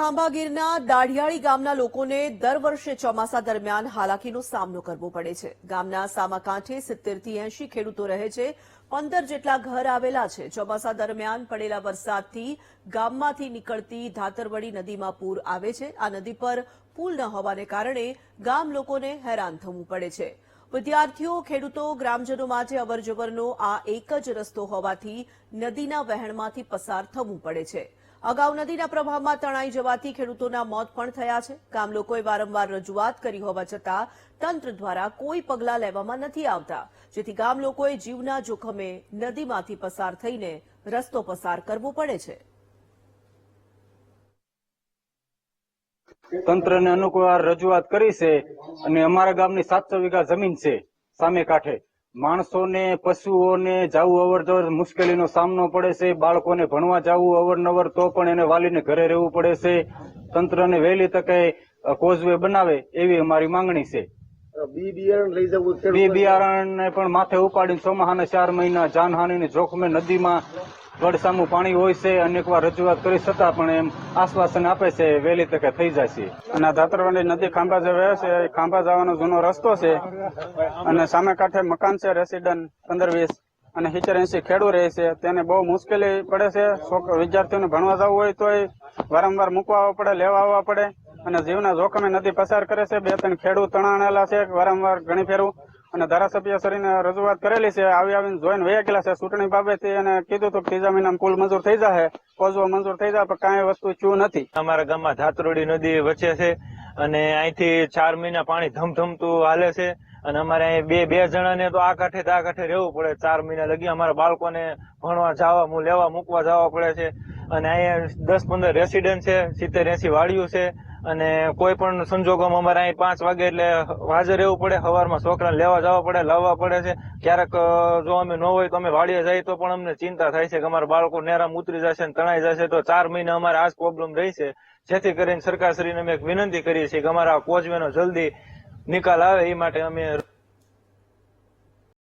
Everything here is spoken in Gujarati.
ખાંભાગીરના દાઢિયાળી ગામના લોકોને દર વર્ષે ચોમાસા દરમિયાન હાલાકીનો સામનો કરવો પડે છે. ગામના સામા કાંઠે સિત્તેરથી એંશી ખેડૂતો રહે છે. પંદર જેટલા ઘર આવેલા છે. ચોમાસા દરમિયાન પડેલા વરસાદથી ગામમાંથી નીકળતી ધાતરવડી નદીમાં પૂર આવે છે. આ નદી પર પુલ ન હોવાને કારણે ગામ લોકોને હેરાન થવું પડે છે. વિદ્યાર્થીઓ, ખેડૂતો, ગ્રામજનો માટે અવરજવરનો આ એક જ રસ્તો હોવાથી નદીના વહેણમાંથી પસાર થવું પડે છે. અગાઉ નદીના પ્રવાહમાં તણાઈ જવાથી ખેડૂતોના મોત પણ થયા છે. ગામ લોકોએ વારંવાર રજૂઆત કરી હોવા છતાં તંત્ર દ્વારા કોઈ પગલાં લેવામાં નથી આવતા, જેથી ગામ લોકોએ જીવના જોખમે નદીમાંથી પસાર થઈને રસ્તો પસાર કરવો પડે છે. તંત્રને અનુકૂળ રજૂઆત કરી છે અને અમારા ગામની સાતસો વીઘા જમીન છે સામે કાંઠે. માણસોને પશુઓને જવું અવર જવર મુશ્કેલીનો સામનો પડે છે બાળકોને ભણવા જવું અવરનવર તો પણ એને વાલીને ઘરે રહેવું પડે છે. તંત્રને વહેલી તકે કોઝવે બનાવે એવી અમારી માંગણી છે. બી બિયારણ લઈ જવું બી ખેડૂતો બિયારણને પણ માથે ઉપાડીને ચોમાહાના ચાર મહિના જાનહાનિની જોખમે નદીમાં વડસામું પાણી હોય છે, અનેકવાર રજૂઆત કરી છતાં પણ એમ આશ્વાસન આપે છે, વહેલી તકે થઈ જશે. અને આ નદી ખાંભા જે વહે છે, એ ખાંભા જવાનો જૂનો રસ્તો છે. અને સામે કાંઠે મકાન છે રેસિડન્ટ પંદર વીસ. અને સિત્તેર એસી ખેડૂ રહે છે. તેને બહુ મુશ્કેલી પડે છે. વિદ્યાર્થીઓને ભણવા જવું હોય તોય વારંવાર મૂકવા પડે, લેવા આવવા પડે. અને જીવના જોખમે નદી પસાર કરે છે. બે ત્રણ ખેડૂત તણાણેલા છે, વારંવાર ઘણી ફેરું અને ધારાસભ્ય શ્રીને રજૂઆત કરેલી છે, આવી આવીને જોઈન વયા ગયેલા છે. ચૂંટણી બાબતે અને કીધું કે ત્રીજા મહિનામાં કુલ મંજૂર થઈ જશે કોઝવો મંજૂર થઈ જાય પણ કાંઈ વસ્તુ ચૂ નથી. અમારા ગામમાં ધાતરોડી નદી વચ્ચે છે અને અહીંથી ચાર મહિના પાણી ધમધમતું હાલે છે અને અમારે અહીં બે બે જણાને તો આ કાંઠે આ કાંઠે રહેવું પડે. ચાર મહિના લગી અમારા બાળકોને ભણવા જવા લેવા મૂકવા જવા પડે છે. અને અહીંયા દસ પંદર રેસિડેન્ટ છે, સિત્તેર એસી વાડીઓ છે. અને કોઈ પણ સંજોગોમાં અમારે અહીં પાંચ વાગે એટલે હાજર રહેવું પડે. સવારમાં છોકરા લેવા જવા પડે, લાવવા પડે છે. ક્યારેક જો અમે ન હોય તો અમે વાડીએ જઈએ તો પણ અમને ચિંતા થાય છે કે અમારા બાળકો નેરામ ઉતરી જશે ને તણાઈ જશે. તો ચાર મહિના અમારે આ જ પ્રોબ્લેમ રહી છે. જેથી કરીને સરકારશ્રીને અમે એક વિનંતી કરીએ છીએ કે અમારા કોચવેનો જલ્દી નિકાલ આવે. એ માટે અમે